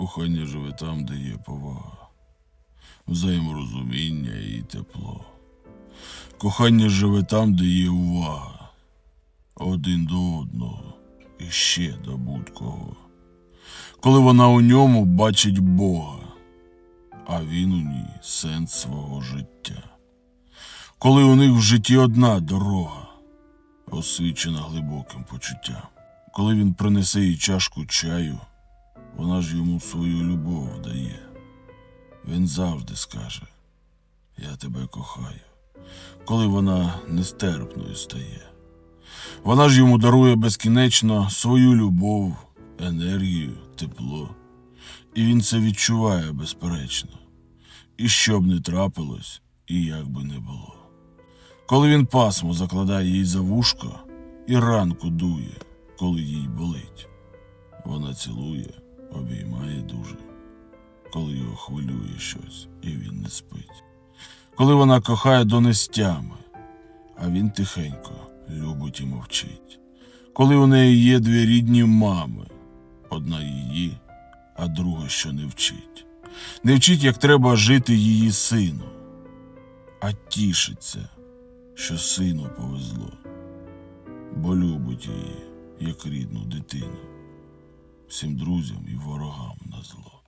Кохання живе там, де є повага, взаєморозуміння і тепло. Кохання живе там, де є увага, один до одного і ще до будь-кого. Коли вона у ньому бачить Бога, а він у ній сенс свого життя. Коли у них в житті одна дорога, освічена глибоким почуттям. Коли він принесе їй чашку чаю, вона ж йому свою любов дає. Він завжди скаже: Я тебе кохаю, коли вона нестерпною стає. Вона ж йому дарує безкінечно свою любов, енергію, тепло. І він це відчуває безперечно. І що б не трапилось, і як би не було. Коли він пасмо закладає їй за вушко і ранку дує, коли їй болить. Вона цілує, обіймає дуже, коли його хвилює щось, і він не спить. Коли вона кохає до нестями, а він тихенько любить і мовчить. Коли у неї є дві рідні мами, одна її, а друга що не вчить. Не вчить, як треба жити її сину, а тішиться, що сину повезло, бо любить її, як рідну дитину, всім друзям і ворогам на зло.